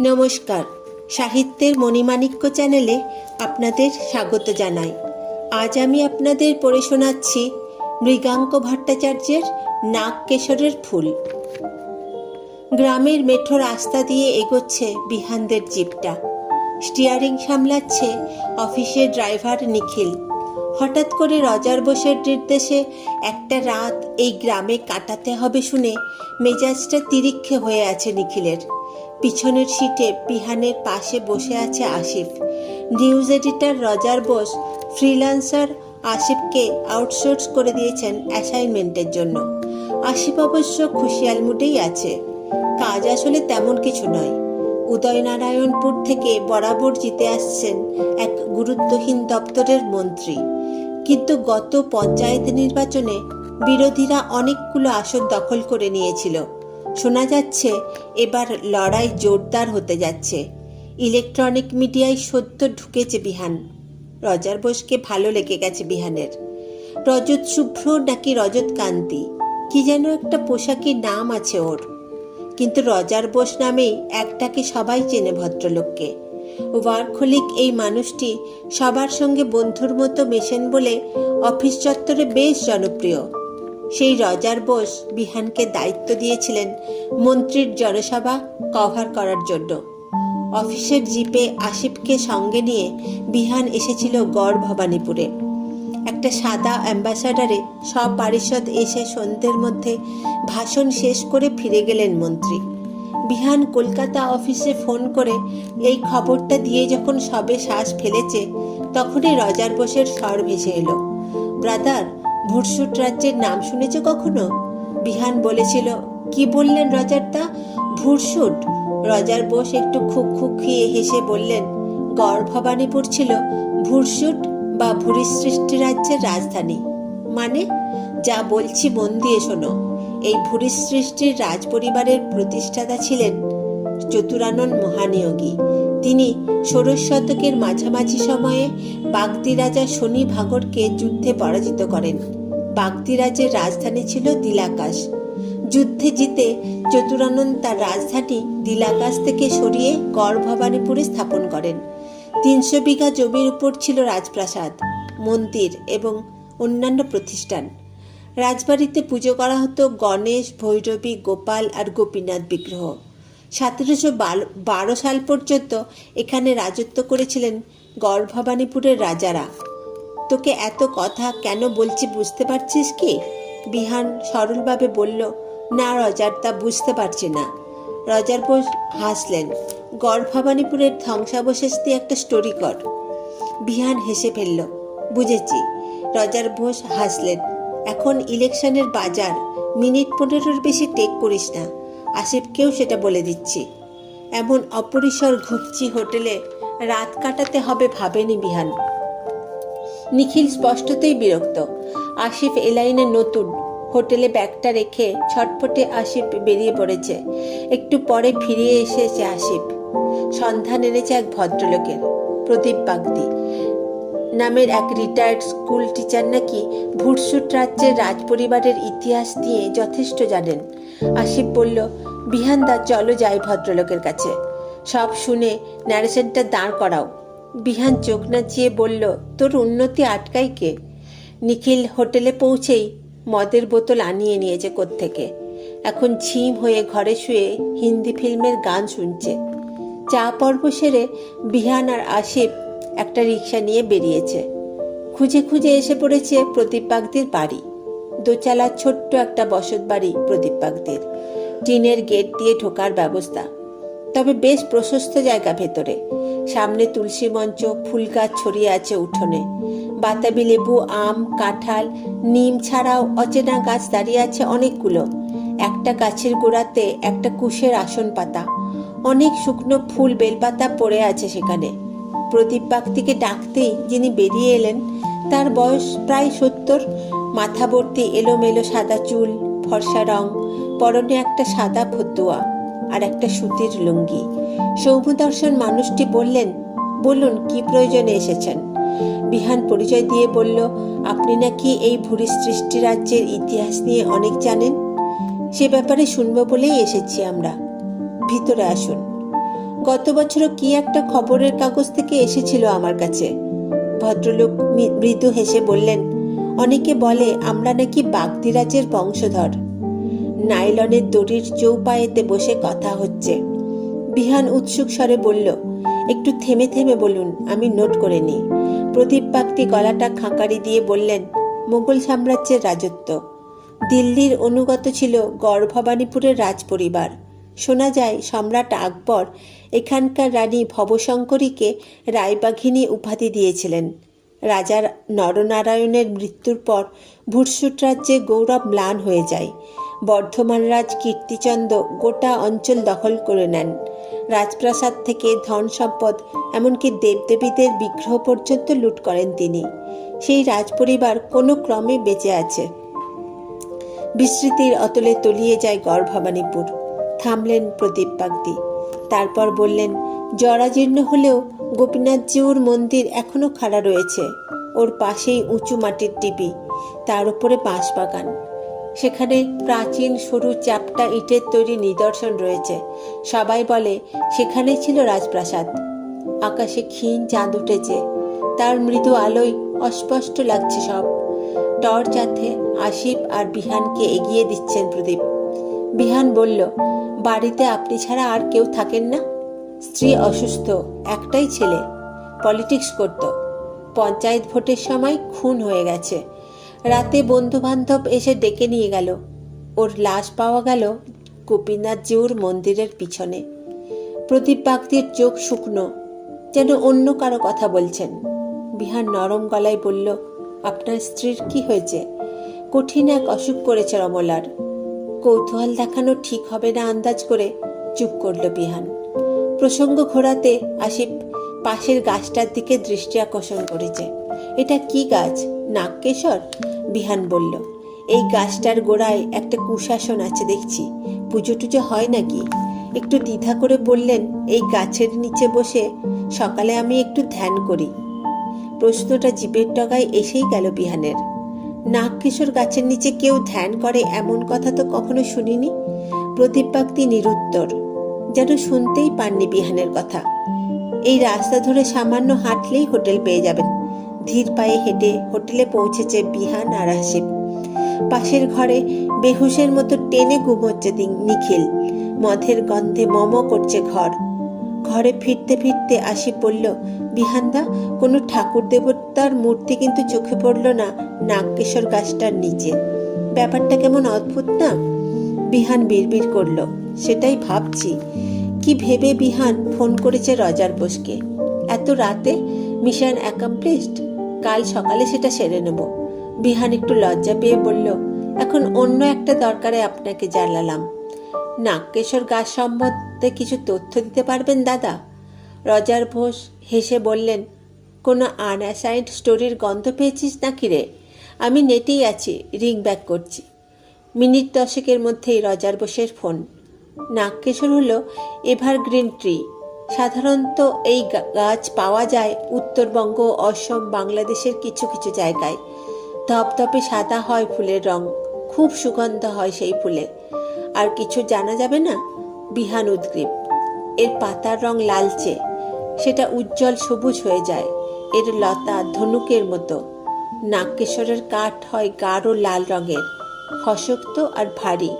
নমস্কার। সাহিত্যের মণিমাণিক্য চ্যানেলে আপনাদের স্বাগত জানাই। আজ আমি আপনাদের পড়ে শোনাচ্ছি মৃগাঙ্ক ভট্টাচার্যের নাগকেশরের ফুল। গ্রামের মেঠো রাস্তা দিয়ে এগোচ্ছে বিহানদের জিপটা। স্টিয়ারিং সামলাচ্ছে অফিসের ড্রাইভার নিখিল। হঠাৎ করে রজার বোসের নির্দেশে একটা রাত এই গ্রামে কাটাতে হবে শুনে মেজাজটা তিরিক্ষে হয়ে আছে নিখিলের। পিছনের সিটে বিহানের পাশে বসে আছে Asif. News editor Roger Bose, freelancer আসিফকে outsource করে দিয়েছেন অ্যাসাইনমেন্টের জন্য। আসিফ অবশ্য খুশিয়াল মুডেই আছে। কাজ আসলে তেমন কিছু নয়। উদয়নারায়ণপুর থেকে বরাবর জিতে আসছেন এক গুরুত্বহীন দপ্তরের মন্ত্রী। কিন্তু গত পঞ্চায়েত নির্বাচনে বিরোধীরা অনেকগুলো আসন দখল করে নিয়েছিল। শোনা যাচ্ছে, এবার লড়াই জোরদার হতে যাচ্ছে। ইলেকট্রনিক মিডিয়ায় সত্য ঢুকেছে বিহান। রজার বোসকে ভালো লেগে গেছে বিহানের। রজত শুভ্র নাকি রজত কান্তি? কি যেন একটা পোশাকের নাম আছে ওর। কিন্তু রজার বোস নামেই একটাকে সবাই চেনে ভদ্রলোককে। ওয়ার্কহলিক এই মানুষটি সবার সঙ্গে বন্ধুর মতো মেশেন বলে অফিস চত্বরে বেশ জনপ্রিয়। সেই রজার বোস বিহানকে দায়িত্ব দিয়েছিলেন মন্ত্রীর জনসভা কভার করার জন্য। অফিসের জিপে আসিফকে সঙ্গে নিয়ে বিহান এসেছিল গড় ভবানীপুরে একটা সাদা অ্যাম্বাসাডারে সব পারিষদ এসে সন্ধ্যের মধ্যে ভাষণ শেষ করে ফিরে গেলেন মন্ত্রী। বিহান কলকাতা অফিসে ফোন করে এই খবরটা দিয়ে যখন সবে শ্বাস ফেলেছে, তখনই রজার বোসের স্বর ভেসে এলো। ব্রাদার ভুটসুট রাজ্যের নাম শুনেছ কখনো? বিহান বলেছিল, কি বললেন রজারদা ভুরসুট? রজার বোস একটু খুব খেয়ে হেসে বললেন গড় ভবানীপুর ছিল ভুরসুট বা ভুরিসৃষ্টি রাজ্যের রাজধানী। মানে যা বলছি মন দিয়ে শোনো। এই ভুরিসৃষ্টির রাজ পরিবারের প্রতিষ্ঠাতা ছিলেন চতুরানন মহানিয়োগী। তিনি ষোড়শ শতকের মাঝামাঝি সময়ে বাগদি রাজা শনি ভাগরকে যুদ্ধে পরাজিত করেন। বাগদি রাজের রাজধানী ছিল দিলাকাশ। যুদ্ধে জিতে চতুরানন তার রাজধানী দিলাকাশ থেকে সরিয়ে গড় ভবানীপুরে স্থাপন করেন। তিনশো বিঘা জমির উপর ছিল রাজপ্রাসাদ, মন্দির এবং অন্যান্য প্রতিষ্ঠান। রাজবাড়িতে পুজো করা হতো গণেশ, ভৈরবী, গোপাল আর গোপীনাথ বিগ্রহ। সতেরোশো বারো সাল পর্যন্ত এখানে রাজত্ব করেছিলেন গড় ভবানীপুরের রাজারা। তোকে এত কথা কেন বলছি বুঝতে পারছিস কি? বিহান সরলভাবে বলল, না রজার তা বুঝতে পারছি না। রজার বোস হাসলেন। গড় ভবানীপুরের ধ্বংসাবশেষ দিয়ে একটা স্টোরি কর। বিহান হেসে ফেলল, বুঝেছি। রজার বোস হাসলেন, এখন ইলেকশনের বাজার, মিনিট পনেরোর বেশি টেক করিস না। আসিফকেও সেটা বলে দিচ্ছি। এমন অপরিসর ঘুপচি হোটেলে রাত কাটাতে হবে ভাবেনি বিহান। নিখিল স্পষ্টতই বিরক্ত। আসিফ এলাইনে নতুন হোটেলে ব্যাগটা রেখে ছটফটে আসিফ বেরিয়ে পড়েছে। একটু পরে ফিরিয়ে এসেছে আসিফ। সন্ধান এনেছে এক ভদ্রলোকের, প্রদীপ বাগদি। নামের এক রিটায়ার্ড স্কুল টিচার নাকি ভুটসুট রাজ্যের রাজপরিবারের ইতিহাস নিয়ে যথেষ্ট জানেন। আসিফ বলল, বিহানদা, চলো যাই ভদ্রলোকের কাছে। সব শুনে ন্যারেশনটা দাঁড় করাও। বিহান চোখ নাচিয়ে বলল, তোর উন্নতি আটকাই কে? নিখিল হোটেলে পৌঁছেই মদের বোতল আনিয়ে নিয়েছে থেকে এখন ঝিম হয়ে ঘরে শুয়ে হিন্দি ফিল্মের গান শুনছে। চা পর্ব সেরে বিহান আর আসিফ একটা রিক্সা নিয়ে বেরিয়েছে। খুঁজে খুঁজে এসে পড়েছে প্রদীপ বাগদির বাড়ি। দোচালার ছোট্ট একটা বসত বাড়ি প্রদীপ বাগদির। টিনের গেট দিয়ে ঢোকার ব্যবস্থা। তবে বেশ প্রশস্ত জায়গা ভেতরে। সামনে তুলসী মঞ্চ, ফুল গাছ ছড়িয়ে আছে উঠোনে। বাতাবি লেবু, আম, কাঁঠাল, নিম ছাড়াও অচেনা গাছ দাঁড়িয়ে আছে অনেকগুলো। একটা গাছের গোড়াতে একটা কুশের আসন পাতা। অনেক শুকনো ফুল বেলপাতা পড়ে আছে সেখানে। প্রদীপ বাগদিকে ডাকতেই যিনি বেরিয়ে এলেন, তার বয়স প্রায় সত্তর। মাথা ভর্তি এলোমেলো সাদা চুল, ফর্সা রং, পরনে একটা সাদা ফতুয়া আর একটা সুতির লুঙ্গি। সৌমদর্শন মানুষটি বললেন, বলুন, কি প্রয়োজনে এসেছেন? বিহান পরিচয় দিয়ে বলল, আপনি নাকি এই ভুরি সৃষ্টি রাজ্যের ইতিহাস নিয়ে অনেক জানেন? সে ব্যাপারে শুনব বলেই এসেছি আমরা। ভিতরে আসুন। গত বছরও কি একটা খবরের কাগজ থেকে এসেছিল আমার কাছে? ভদ্রলোক মৃদু হেসে বললেন, অনেকে বলে আমরা নাকি বাগদিরাজের বংশধর। নাইলনের দড়ির চৌপায়েতে বসে কথা হচ্ছে। বিহান উৎসুক স্বরে বলল, একটু থেমে থেমে বলুন, আমি নোট করে নিই। প্রদীপ বাগদি গলাটা খাঁকারি দিয়ে বললেন মোগল সাম্রাজ্যের রাজত্ব। দিল্লির অনুগত ছিল গড় ভবানীপুরের রাজপরিবার। শোনা যায়, সম্রাট আকবর এখানকার রানী ভবশঙ্করীকে রায়বাঘিনী উপাধি দিয়েছিলেন। রাজার নরনারায়ণের মৃত্যুর পর ভুটসুট রাজ্যে গৌরব ম্লান হয়ে যায়। বর্ধমান রাজ কীর্তিচন্দ্র গোটা অঞ্চল দখল করে নেন। রাজপ্রাসাদ থেকে ধন সম্পদ এমনকি দেবদেবীদের বিগ্রহ পর্যন্ত লুট করেন তিনি। সেই রাজপরিবার কোনো ক্রমে বেঁচে আছে। বিস্মৃতির অতলে তলিয়ে যায় গড় ভবানীপুর থামলেন প্রদীপ বাগদি। তারপর বললেন, জরাজীর্ণ হলেও গোপীনাথজিউর মন্দির এখনও খাড়া রয়েছে। ওর পাশেই উঁচু মাটির টিপি। তার উপরে বাঁশবাগান। সেখানে প্রাচীন সরু চ্যাপটা ইটের তৈরি নিদর্শন রয়েছে। সবাই বলে সেখানেই ছিল রাজপ্রাসাদ। আকাশে ক্ষীণ চাঁদ উঠেছে। তার মৃদু আলোয় অস্পষ্ট লাগছে সব। টর্চ হাতে আশিফ আর বিহানকে এগিয়ে দিচ্ছেন প্রদীপ। বিহান বলল, বাড়িতে আপনি ছাড়া আর কেউ থাকেন না? স্ত্রী অসুস্থ, একটাই ছেলে। পলিটিক্স করত। পঞ্চায়েত ভোটের সময় খুন হয়ে গেছে। রাতে বন্ধু বান্ধব এসে ডেকে নিয়ে গেল। ওর লাশ পাওয়া গেল গোপীনাথ জিউর মন্দিরের পিছনে। প্রদীপ বাগদির চোখ শুকনো, যেন অন্য কারও কথা বলছেন। বিহার নরম গলায় বলল, আপনার স্ত্রীর কি হয়েছে? কঠিন এক অসুখ করেছে রমলার। কৌতূহল দেখানো ঠিক হবে না আন্দাজ করে চুপ করল বিহান। প্রসঙ্গ ঘোরাতে আসিফ পাশের গাছটার দিকে দৃষ্টি আকর্ষণ করেছে। এটা কি গাছ? নাগকেশর বিহান বলল, এই গাছটার গোড়ায় একটা কুশাসন আছে দেখছি। পুজো টুজো হয় নাকি? একটু দ্বিধা করে বললেন, এই গাছের নিচে বসে সকালে আমি একটু ধ্যান করি। প্রশ্নটা জীবের ডগায় এসেই গেল বিহানের। নাগকিশোর গাছের নিচে কেউ ধ্যান করে এমন কথা তো কখনো শুনিনি? প্রদীপ নিরুত্তর, যেন শুনতেই পাননি বিহানের কথা। এই রাস্তা ধরে সামান্য হাঁটলেই হোটেল পেয়ে যাবেন। ধীর পায়ে হেঁটে হোটেলে পৌঁছেছে বিহান আর হাসিব পাশের ঘরে বেহুশের মতো টেনে ঘুমোচ্ছে নিখিল। মধের গন্ধে মম করছে ঘর। ঘরে ফিরতে ফিরতে আসি বলল, বিহানদা, কোনো ঠাকুর দেবতার মূর্তি কিন্তু চোখে পড়ল না নাগকেশর গাছটার নিচে। ব্যাপারটা কেমন অদ্ভুত না? বিহান বিড়বিড় করল, সেটাই ভাবছি। কি ভেবে বিহান ফোন করেছে রজার বোসকে? এত রাতে মিশন অ্যাকামপ্লিশড কাল সকালে সেটা সেরে নেব। বিহান একটু লজ্জা পেয়ে বলল, এখন অন্য একটা দরকারে আপনাকে জানালাম। নাগকেশর গাছ সম্বন্ধে কিছু তথ্য দিতে পারবেন, দাদা? রজার ঘোষ হেসে বললেন, কোনো আনঅ্যাসাইন্ড স্টোরির গন্ধ পেয়েছিস নাকি রে? আমি নেটেই আছি, রিং ব্যাক করছি। মিনিট দশেকের মধ্যেই রজার বোসের ফোন। নাগকেশর হলো এভারগ্রিন ট্রি সাধারণত এই গাছ পাওয়া যায় উত্তরবঙ্গ, অসম, বাংলাদেশের কিছু কিছু জায়গায়। ধপধপে সাদা হয় ফুলের রং, খুব সুগন্ধ হয় সেই ফুলে। আর কিছু জানা যাবে না? বিহান উদ্গ্রীব। এর পাতার রং লালচে, সেটা উজ্জ্বল সবুজ হয়ে যায়, এর লতা ধনুকের মতো। নাগকেশরের কাঠ হয় গাঢ় লাল রঙের খশক্ত আর ভারী।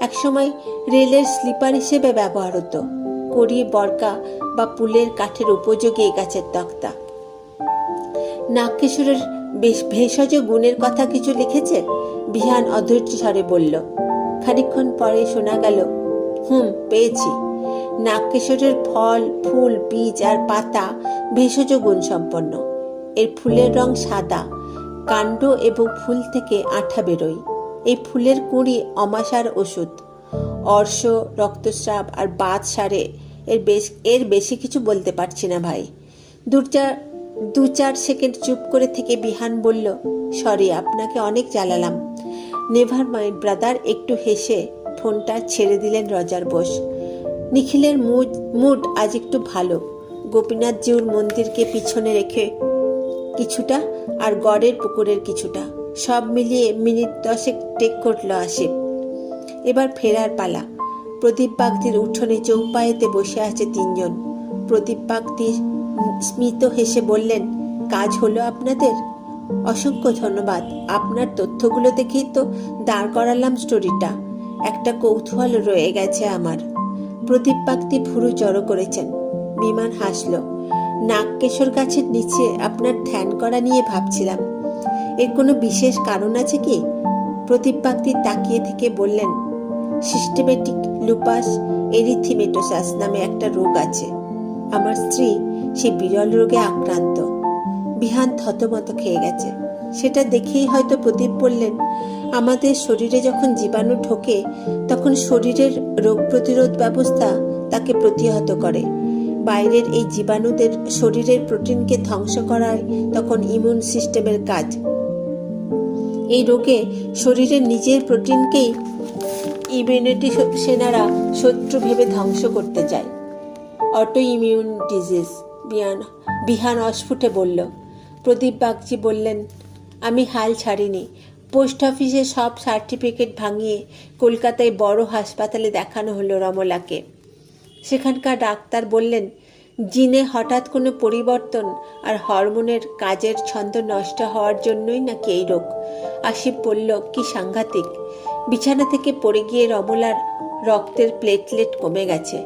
একসময় রেলের স্লিপার হিসেবে ব্যবহার হতো কড়ি বরকা বা পুলের কাঠের উপযোগী এই গাছের তক্তা। নাগকেশরের ভেষজ গুণের কথা কিছু লিখেছে? বিহান অধৈর্য স্বরে বলল, খানিকক্ষণ পরে শোনা গেল, হুম, পেয়েছি। নাগকেশরের ফল, ফুল, বীজ আর পাতা ভেষজ গুণ সম্পন্ন। এর ফুলের রং সাদা, কাণ্ড এবং ফুল থেকে আঠা বেরোয়। এই ফুলের কুঁড়ি অমাশার ওষুধ। অর্শ, রক্তস্রাব আর বাত সারে এর বেশ, এর বেশি কিছু বলতে পারছি না ভাই। দু দু চার সেকেন্ড চুপ করে থেকে বিহান বলল, সরি, আপনাকে অনেক জ্বালালাম। নেভার মাইন্ড ব্রাদার একটু হেসে ফোনটা ছেড়ে দিলেন রজার বোস। নিখিলের মুড মুড আজ একটু ভালো। গোপীনাথ জিউর মন্দিরকে পিছনে রেখে কিছুটা আর গড়ের পুকুরের কিছুটা। সব মিলিয়ে মিনিট দশেক টেক করল আসিফ এবার ফেরার পালা। প্রদীপ বাগদির উঠোনে চৌপায়েতে বসে আছে তিনজন। প্রদীপ বাগদি স্মিত হেসে বললেন, কাজ হলো আপনাদের? অসংখ্য ধন্যবাদ। আপনার তথ্যগুলো দেখেই তো দাঁড় করালাম স্টোরিটা। একটা কৌতূহল রয়ে গেছে আমার। প্রদীপ বাগদি ভুরু জড়ো করেছেন। বিমান হাসল, নাগকেশর গাছের নিচে আপনার ধ্যান করা নিয়ে ভাবছিলাম। এর কোনো বিশেষ কারণ আছে কি? প্রদীপ বাগদি তাকিয়ে থেকে বললেন সিস্টেমেটিক লুপাস এরিথিমেটোসাস নামে একটা রোগ আছে। আমার স্ত্রী সেই বিরল রোগে আক্রান্ত। বিহান থতমত খেয়ে গেছে। সেটা দেখেই হয়তো প্রদীপ বললেন, আমাদের শরীরে যখন জীবাণু ঢোকে, তখন শরীরের রোগ প্রতিরোধ ব্যবস্থা তাকে প্রতিহত করে। বাইরের এই জীবাণুদের শরীরের প্রোটিনকে ধ্বংস করায় তখন ইমিউন সিস্টেমের কাজ। এই রোগে শরীরের নিজের প্রোটিনকেই ইমিউনিটি সেনারা শত্রু ভেবে ধ্বংস করতে চায়। অটো ইমিউন ডিজিজ বিহান বিহান অস্ফুটে বলল, প্রদীপ বাগজি বললেন, আমি হাল ছাড়িনি। পোস্ট অফিসে সব সার্টিফিকেট ভাঙিয়ে কলকাতায় বড় হাসপাতালে দেখানো হলো রমলাকে। সেখানকার ডাক্তার বললেন, জিনে হঠাৎ কোনো পরিবর্তন আর হরমোনের কাজের ছন্দ নষ্ট হওয়ার জন্যই নাকি এই রোগ? আশিফ বলল, কি সাংঘাতিক। বিছানা থেকে পড়ে গিয়ে রমলার রক্তের প্লেটলেট কমে গেছে।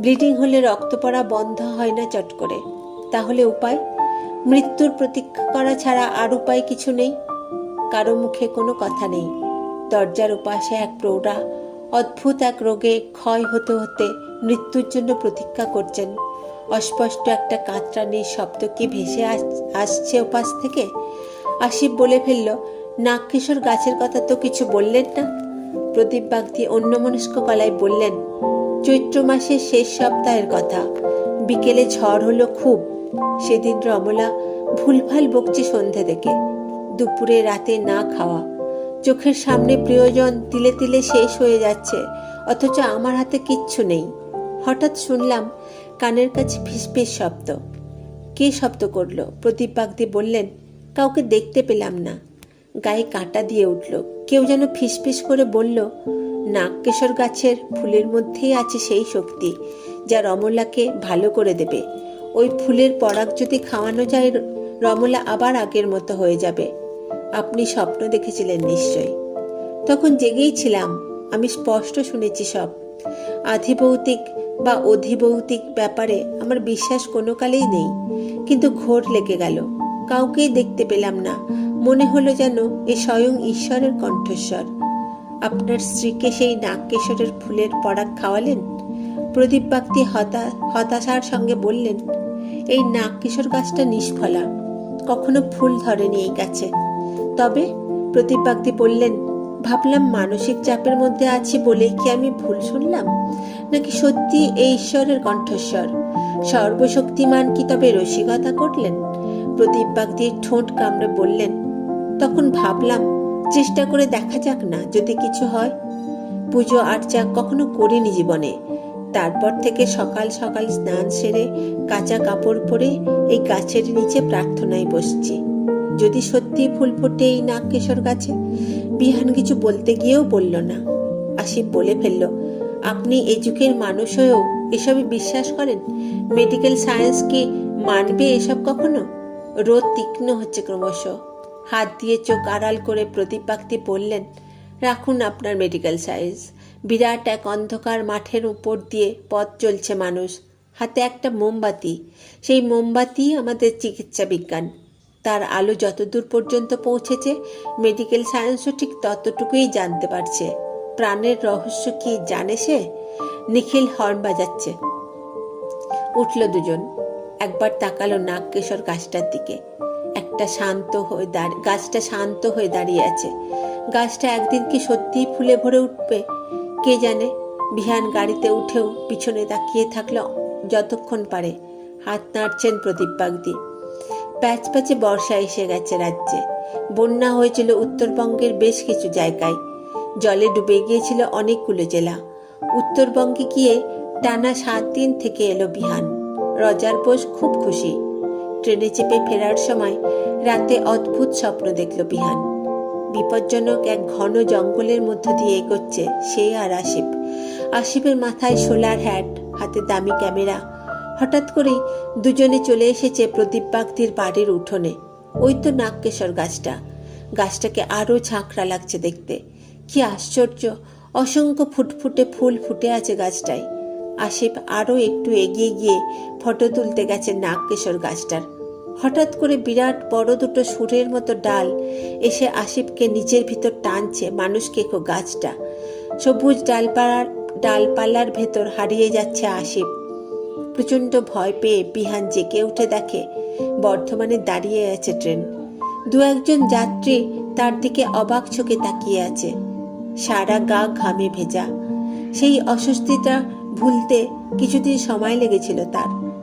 ব্লিডিং হলে রক্ত পড়া বন্ধ হয় না চট করে। তাহলে উপায়? মৃত্যুর প্রতীক্ষা করা ছাড়া আর উপায় কিছু নেই। কারও মুখে কোনো কথা নেই। দরজার উপাসে এক প্রৌঢ়া অদ্ভুত এক রোগে ক্ষয় হতে হতে মৃত্যুর জন্য প্রতীক্ষা করছেন। অস্পষ্ট একটা কাতরানির শব্দ কি ভেসে আস- আসছে ওপাশ থেকে? আশিফ বলে ফেলল নাগকিশোর গাছের কথা তো কিছু বললেন না। প্রদীপ বাগদি অন্যমনস্ক গলায় বললেন, চৈত্র মাসের শেষ সপ্তাহের কথা। বিকেলে ঝড় হলো খুব। সেদিন রমলা ভুলভাল বকছে সন্ধে থেকে। দুপুরে রাতে না খাওয়া। চোখের সামনে প্রিয়জন তিলে তিলে শেষ হয়ে যাচ্ছে, অথচ আমার হাতে কিচ্ছু নেই। হঠাৎ শুনলাম কানের কাছে ফিসফিস শব্দ। কে শব্দ করল? প্রদীপ বাগদি বললেন, কাউকে দেখতে পেলাম না। গায়ে কাঁটা দিয়ে উঠল। কেউ যেন ফিসফিস করে বলল, নাগকেশর গাছের ফুলের মধ্যেই আছে সেই শক্তি, যা রমলাকে ভালো করে দেবে। ওই ফুলের পরাগ যদি খাওয়ানো যায়, রমলা আবার আগের মতো হয়ে যাবে। আপনি স্বপ্ন দেখেছিলেন নিশ্চয়ই তখন জেগেই ছিলাম, আমি স্পষ্ট শুনেছি সব। আধিভৌতিক বা অধিভৌতিক ব্যাপারে আমার বিশ্বাস কোনো কালেই নেই, কিন্তু ঘোর লেগে গেল। কাউকেই দেখতে পেলাম না। মনে হলো যেন এ স্বয়ং ঈশ্বরের কণ্ঠস্বর। আপনার স্ত্রীকে সেই নাগকেশরের ফুলের পরাগ খাওয়ালেন? প্রদীপ হতা, হতাশার সঙ্গে বললেন, এই নাগকিশোর গাছটা নিষ্ফলা। কখনো ফুল ধরেনি এই গাছে। তবে প্রদীপ বাগদি বললেন, ভাবলাম মানসিক চাপের মধ্যে আছি বলে কি আমি ভুল শুনলাম? নাকি সত্যি এই ঈশ্বরের কণ্ঠস্বর? সর্বশক্তিমান কি তবে রসিকতা করলেন? প্রদীপ বাগদির ঠোঁট কামড়ে বললেন, তখন ভাবলাম, চেষ্টা করে দেখা যাক না যদি কিছু হয়। পুজো আর্চা কখনো করিনি জীবনে। তারপর থেকে সকাল সকাল স্নান সেরে কাঁচা কাপড় পরে এই গাছের নিচে প্রার্থনায় বসছি। যদি সত্যি ফুল ফোটে এই নাগকেশর গাছে, বিহান কিছু বলতে গিয়েও বলল না। আশিফ বলে ফেলল, আপনি এই যুগের মানুষ হয়েও এসবে বিশ্বাস করেন? মেডিকেল সায়েন্স কি মানবে এসব কখনো? রোদ তীক্ষ্ণ হচ্ছে ক্রমশ। হাত দিয়ে চোখ আড়াল করে বাগদি বললেন, রাখুন আপনার মেডিকেল সায়েন্স বিরাট এক অন্ধকার মাঠের উপর দিয়ে পথ চলছে মানুষ। হাতে একটা মোমবাতি। সেই মোমবাতি আমাদের চিকিৎসা বিজ্ঞান। তার আলো যতদূর পর্যন্ত পৌঁছেছে মেডিকেল সায়েন্সও ঠিক ততটুকুই জানতে পারছে। প্রাণের রহস্য কি জানে সে? নিখিল হর্ন বাজাচ্ছে। উঠল দুজন। একবার তাকালো নাগকেশর গাছটার দিকে। একটা শান্ত হয়ে দাঁড়িয়ে গাছটা শান্ত হয়ে দাঁড়িয়ে আছে। গাছটা একদিন কি সত্যিই ফুলে ভরে উঠবে? কে জানে? বিহান গাড়িতে উঠেও পিছনে তাকিয়ে থাকল যতক্ষণ পারে। হাত নাড়ছেন প্রদীপ বাগদি। প্যাচ প্যাচে বর্ষা এসে গেছে রাজ্যে। বন্যা হয়েছিল উত্তরবঙ্গের বেশ কিছু জায়গায়। জলে ডুবে গিয়েছিল অনেকগুলো জেলা। উত্তরবঙ্গে গিয়ে টানা সাত দিন থেকে এলো বিহান। রজার বোস খুব খুশি। ট্রেনে চেপে ফেরার সময় রাতে অদ্ভুত স্বপ্ন দেখল বিহান। বিপজ্জনক এক ঘন জঙ্গলের মধ্য দিয়ে এগোচ্ছে সে আর আসিফ। আসিফের মাথায় সোলার হ্যাট হাতে দামি ক্যামেরা। হঠাৎ করেই দুজনে চলে এসেছে প্রদীপ বাগদির বাড়ির উঠোনে। ওই তো নাগকেশর গাছটা। গাছটাকে আরও ঝাঁকড়া লাগছে দেখতে। কি আশ্চর্য, অসংখ্য ফুটফুটে ফুল ফুটে আছে গাছটায়। আসিফ আরও একটু এগিয়ে গিয়ে ফটো তুলতে গেছে নাগকেশর গাছটার। হঠাৎ করে বিরাট বড় দুটো সুরের মতো ডাল এসে আসিফকে নিজের ভিতর টানছে মানুষকে কো গাছটা। সবুজ ডালপালার ডালপালার ভেতর হারিয়ে যাচ্ছে আসিফ। প্রচণ্ড ভয় পেয়ে বিহান জেগে উঠে দেখে বর্ধমানে দাঁড়িয়ে আছে ট্রেন। দু একজন যাত্রী তার দিকে অবাক চোখে তাকিয়ে আছে। সারা গা ঘামে ভেজা। সেই অস্বস্তিটা ভুলতে কিছুদিন সময় লেগেছিল তার।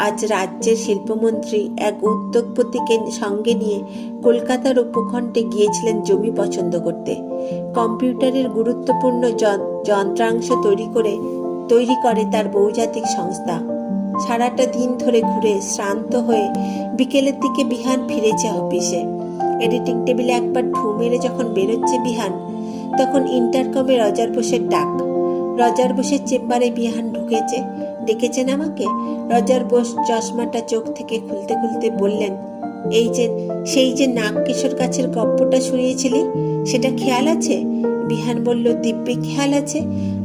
আজ রাজ্যের শিল্পমন্ত্রী এক উদ্যোগপতিকে সঙ্গে নিয়ে কলকাতার উপখণ্ডে গিয়েছিলেন জমি পছন্দ করতে। কম্পিউটারের গুরুত্বপূর্ণ যন- যন্ত্রাংশ তৈরি করে তৈরি করে তার বহুজাতিক সংস্থা। সারাটা দিন ধরে ঘুরে শ্রান্ত হয়ে বিকেলের দিকে বিহান ফিরেছে অফিসে। এডিটিং টেবিলে একবার ঢু মেরে যখন বেরোচ্ছে বিহান, তখন ইন্টারকমে রজার বোসের ডাক। রজার বোসের চেম্বারে বিহান ঢুকেছে। ডেকেছেন আমাকে? রজার বোস চশমাটা চোখ থেকে খুলতে খুলতে বললেন, এই যে, সেই যে নাগকেশর গাছের গপ্পটা শুনিয়েছিলি, সেটা খেয়াল আছে? বিহান বলল, দিব্যি খেয়াল আছে।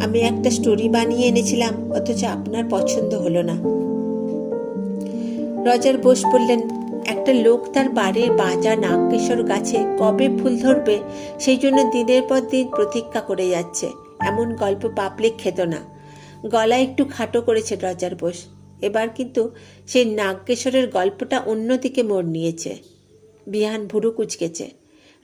আমি একটা স্টোরি বানিয়ে এনেছিলাম, অথচ আপনার পছন্দ হলো না। রজার বোস বললেন, একটা লোক তার বাড়ির বাঁচা নাগকেশর গাছে কবে ফুল ধরবে, সেই জন্য দিনের পর দিন প্রতীক্ষা করে যাচ্ছে। এমন গল্প পাবলিক খেত না। গলা একটু খাটো করেছে রজার বোস। এবার কিন্তু সেই নাগকেশরের গল্পটা অন্যদিকে মোড় নিয়েছে। বিহান ভুরু কুচকেছে।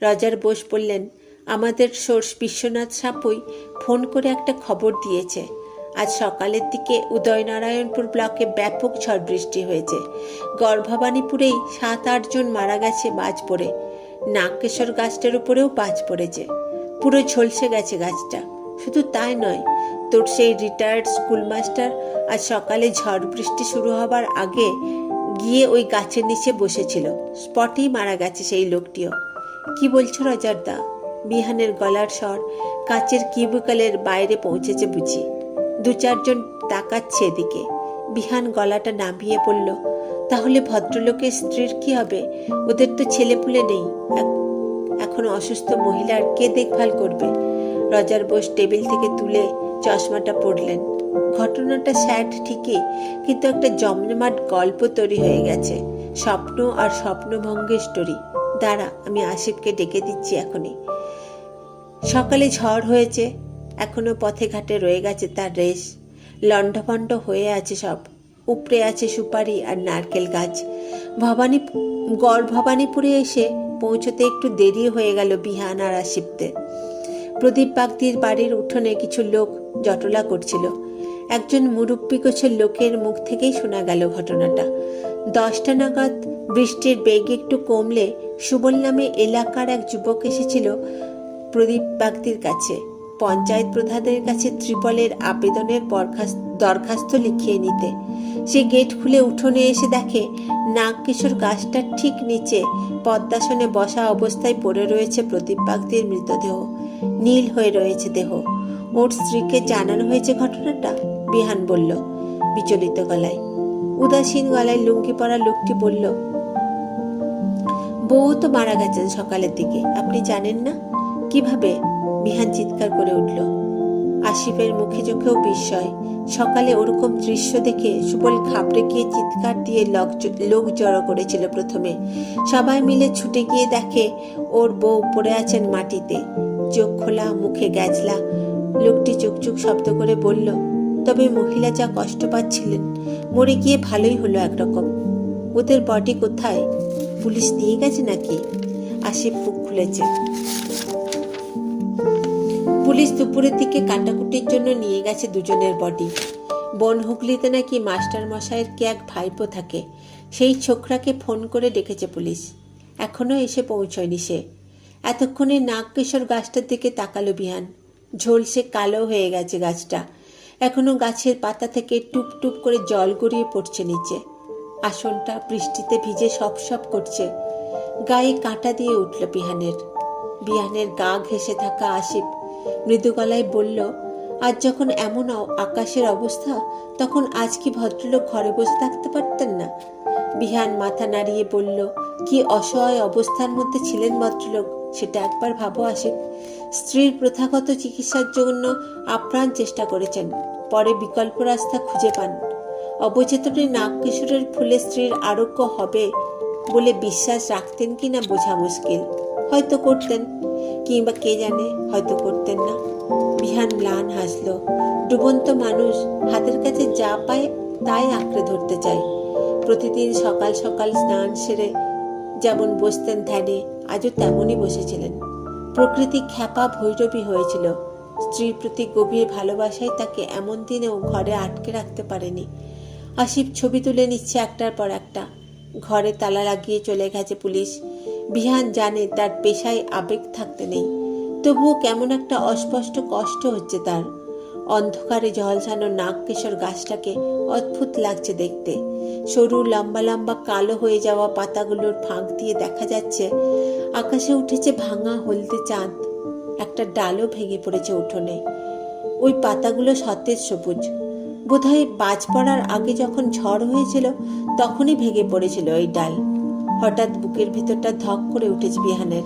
রজার বোস বললেন, আমাদের সোর্স বিশ্বনাথ সাপুই ফোন করে একটা খবর দিয়েছে। আজ সকালের দিকে উদয়নারায়ণপুর ব্লকে ব্যাপক ঝড় বৃষ্টি হয়েছে। গর্ভবানীপুরেই সাত আটজন মারা গেছে বাজ পড়ে। নাগকেশর গাছটার উপরেও বাজ পড়েছে। পুরো ঝলসে গেছে গাছটা। শুধু তাই নয়, তোর সেই রিটায়ার্ড স্কুলমাস্টার আজ সকালে ঝড় বৃষ্টি শুরু হবার আগে গিয়ে ওই গাছের নিচে বসেছিল। স্পটেই মারা গেছে সেই লোকটিও। কি বলছো রজারদা? বিহানের গলার স্বর কাচের কিউবিকলের বাইরে পৌঁছেছে বুঝি। দু চারজন তাকাচ্ছে এদিকে। বিহান গলাটা নামিয়ে পড়ল তাহলে ভদ্রলোকের স্ত্রীর কি হবে? ওদের তো ছেলেপুলে নেই। এখন অসুস্থ মহিলার কে দেখভাল করবে? রজার বোস টেবিল থেকে তুলে চশমাটা পড়লেন। ঘটনাটা স্যাড ঠিকই, কিন্তু একটা জমজমাট গল্প তৈরি হয়ে গেছে। স্বপ্ন আর স্বপ্নভঙ্গের স্টোরি দাঁড়া, আমি আসিফকে ডেকে দিচ্ছি এখনই। সকালে ঝড় হয়েছে, এখনও পথে ঘাটে রয়ে গেছে তার রেশ। লণ্ডভণ্ড হয়ে আছে সব। উপরে আছে সুপারি আর নারকেল গাছ। ভবানী, গড় ভবানীপুরে এসে পৌঁছতে একটু দেরি হয়ে গেল বিহান আর আসিফতে প্রদীপ বাগদির বাড়ির উঠোনে কিছু লোক জটলা করছিল। একজন মুরব্বী গোছের লোকের মুখ থেকেই শোনা গেল ঘটনাটা। দশটা নাগাদ বৃষ্টির বেগ একটু কমলে সুবল নামে এলাকার এক যুবক এসেছিল প্রদীপ বাগদির কাছে। পঞ্চায়েত প্রধানের কাছে ত্রিপলের আবেদনের দরখাস্ত লিখিয়ে নিতে। সে গেট খুলে উঠোনে এসে দেখে, নাগকিশোর গাছটার ঠিক নিচে পদ্মাসনে বসা অবস্থায় পড়ে রয়েছে প্রদীপ বাগদির মৃতদেহ। নীল হয়ে রয়েছে দেহ। ওর স্ত্রীকে জানানো হয়েছে ঘটনাটা, বিহান বলল, বিচলিত গলায়। উদাসীন গলায় লুঙ্গি পরা লোকটি বলল, বউ তো মারা গেছেন সকালের দিকে, আপনি জানেন না? কীভাবে? বিহান চিৎকার করে উঠল। আসিফের মুখে চোখেও বিস্ময়। সকালে ওরকম দৃশ্য দেখে সুবল ঘাবড়ে গিয়ে চিৎকার দিয়ে লোক জড়ো করেছিল প্রথমে। সবাই মিলে ছুটে গিয়ে দেখে, ওর বউ পড়ে আছেন মাটিতে। চোখ খোলা, মুখে গ্যাজলা। লোকটি চুকচুক শব্দ করে বলল, তবে মহিলা যা কষ্ট পাচ্ছিলেন, মরে গিয়ে ভালোই হলো একরকম। ওদের বডি কোথায়? পুলিশ নিয়ে গেছে নাকি? আসিফ বুক খুলেছে। পুলিশ দুপুরের দিকে কাটাকুটির জন্য নিয়ে গেছে দুজনের বডি বন হুগলিতে নাকি মাস্টার মশাইয়ের কে এক ভাইপো থাকে। সেই ছোকরাকে ফোন করে ডেকেছে পুলিশ। এখনও এসে পৌঁছয়নি সে। এতক্ষণে নাগকেশর গাছটার দিকে তাকালো বিহান। ঝলসে কালো হয়ে গেছে গাছটা। এখনও গাছের পাতা থেকে টুপ টুপ করে জল গড়িয়ে পড়ছে নিচে। আসনটা বৃষ্টিতে ভিজে সপ সপ করছে। গায়ে কাঁটা দিয়ে উঠল বিহানের। বিহানের গা ঘেসে থাকা আসিফ মৃদু গলায় বলল, আজ যখন এমন আকাশের অবস্থা, তখন আজ কি ভদ্রলোক ঘরে বসে থাকতে পারতেন না? বিহান মাথা নাড়িয়ে বলল, কি অসহায় অবস্থার মধ্যে ছিলেন ভদ্রলোক? সেটা একবার ভাবো আসিফ স্ত্রীর প্রথাগত চিকিৎসার জন্য আপ্রাণ চেষ্টা করেছেন, পরে বিকল্প রাস্তা খুঁজে পান। অবচেতনে নাগ কিশোরের ফুলে স্ত্রীর আরোগ্য হবে বলে বিশ্বাস রাখতেন কি না বোঝা মুশকিল। হয়তো করতেন, কিংবা কে জানে, হয়তো করতেন না। বিহান ম্লান হাসলো, ডুবন্ত মানুষ, হাতের কাছে যা পায়, তাই আঁকড়ে ধরতে চায়। প্রতিদিন সকাল সকাল স্নান সেরে যেমন বসতেন ধ্যানে, আজও তেমনই বসেছিলেন। প্রকৃতি খ্যাপা ভৈরবী হয়েছিল। স্ত্রীর প্রতি গভীর ভালোবাসায় তাকে এমন দিনেও ঘরে আটকে রাখতে পারেনি। আসিফ ছবি তুলে নিচ্ছে একটার পর একটা। ঘরে তালা লাগিয়ে চলে গেছে পুলিশ। বিহান জানে তার পেশায় আবেগ থাকতে নেই। তবুও কেমন একটা অস্পষ্ট কষ্ট হচ্ছে তার। অন্ধকারে ঝলসানো নাগকেশর গাছটাকে অদ্ভুত লাগছে দেখতে। সরু, লম্বা লম্বা, কালো হয়ে যাওয়া পাতাগুলোর ফাঁক দিয়ে দেখা যাচ্ছে আকাশে উঠেছে ভাঙা হলদে চাঁদ। একটা ডালও ভেঙে পড়েছে উঠোনে। ওই পাতাগুলো সতেজ সবুজ। বোধহয় বাজ পড়ার আগে যখন ঝড় হয়েছিল, তখনই ভেঙে পড়েছিল ওই ডাল। হঠাৎ বুকের ভিতরটা ধক করে উঠেছে বিহানের।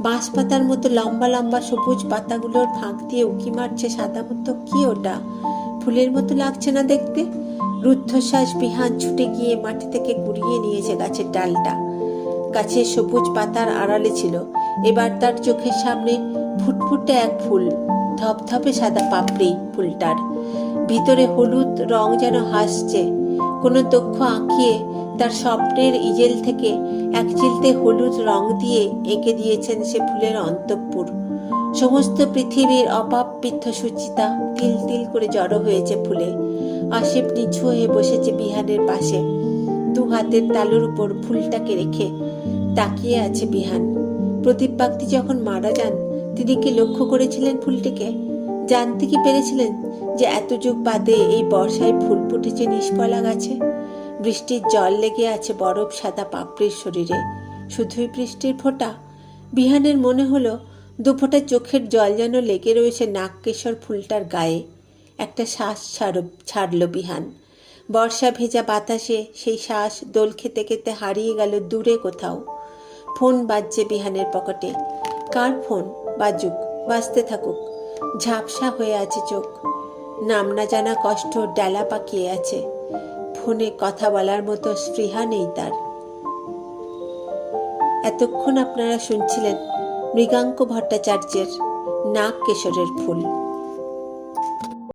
বাঁশ পাতার মতো লম্বা লম্বা সবুজ পাতাগুলোর ফাঁক দিয়ে উকি মারছে সাদা মতো কি ওটা? ফুলের মতো লাগছে না দেখতে? রুদ্ধশ্বাস বিহান ছুটে গিয়ে মাটি থেকে কুড়িয়ে নিয়েছে গাছের ডালটা। গাছের সবুজ পাতার আড়ালে ছিল। এবার তার চোখের সামনে ফুটফুটে এক ফুল, ধপধপে সাদা পাপড়ি ফুলটার। ভিতরে হলুদ রং যেন হাসছে। কোনো দক্ষ আঁকিয়ে তার স্বপ্নের ইজেল থেকে এক চিলতে হলুদ রং দিয়ে এঁকে দিয়েছেন সে ফুলের অন্তঃপুর। সমস্ত পৃথিবীর অপাপিত্থ সুচিতা তিল তিল করে জড়ো হয়েছে ফুলে। আশিফ নিচু হয়ে বসেছে বিহানের পাশে। দু হাতের তালুর উপর ফুলটাকে রেখে তাকিয়ে আছে বিহান। প্রদীপ বাগদি যখন মারা যান, তিনি কি লক্ষ্য করেছিলেন ফুলটিকে? জানতে কি পেরেছিলেন যে এত যুগ বাদে এই বর্ষায় ফুল ফুটেছে নিষ্ফলা গাছে? বৃষ্টির জল লেগে আছে বরফ সাদা পাপড়ির শরীরে। শুধুই বৃষ্টির ফোঁটা। বিহানের মনে হলো দুফোঁটা চোখের জল যেন লেগে রয়েছে নাগকেশর ফুলটার গায়ে। একটা শ্বাস ছাড়, ছাড়ল বিহান। বর্ষা ভেজা বাতাসে সেই শ্বাস দোল খেতে খেতে হারিয়ে গেল দূরে কোথাও। ফোন বাজছে বিহানের পকেটে। কার ফোন? বাজুক, বাজতে থাকুক। ঝাপসা হয়ে আছে চোখ। নাম না জানা কষ্ট, ডালা পাকিয়ে আছে। ফোনে কথা বলার মতো স্পৃহা নেই তার। এতক্ষণ আপনারা শুনছিলেন মৃগাঙ্ক ভট্টাচার্যের নাগ কেশরের ফুল।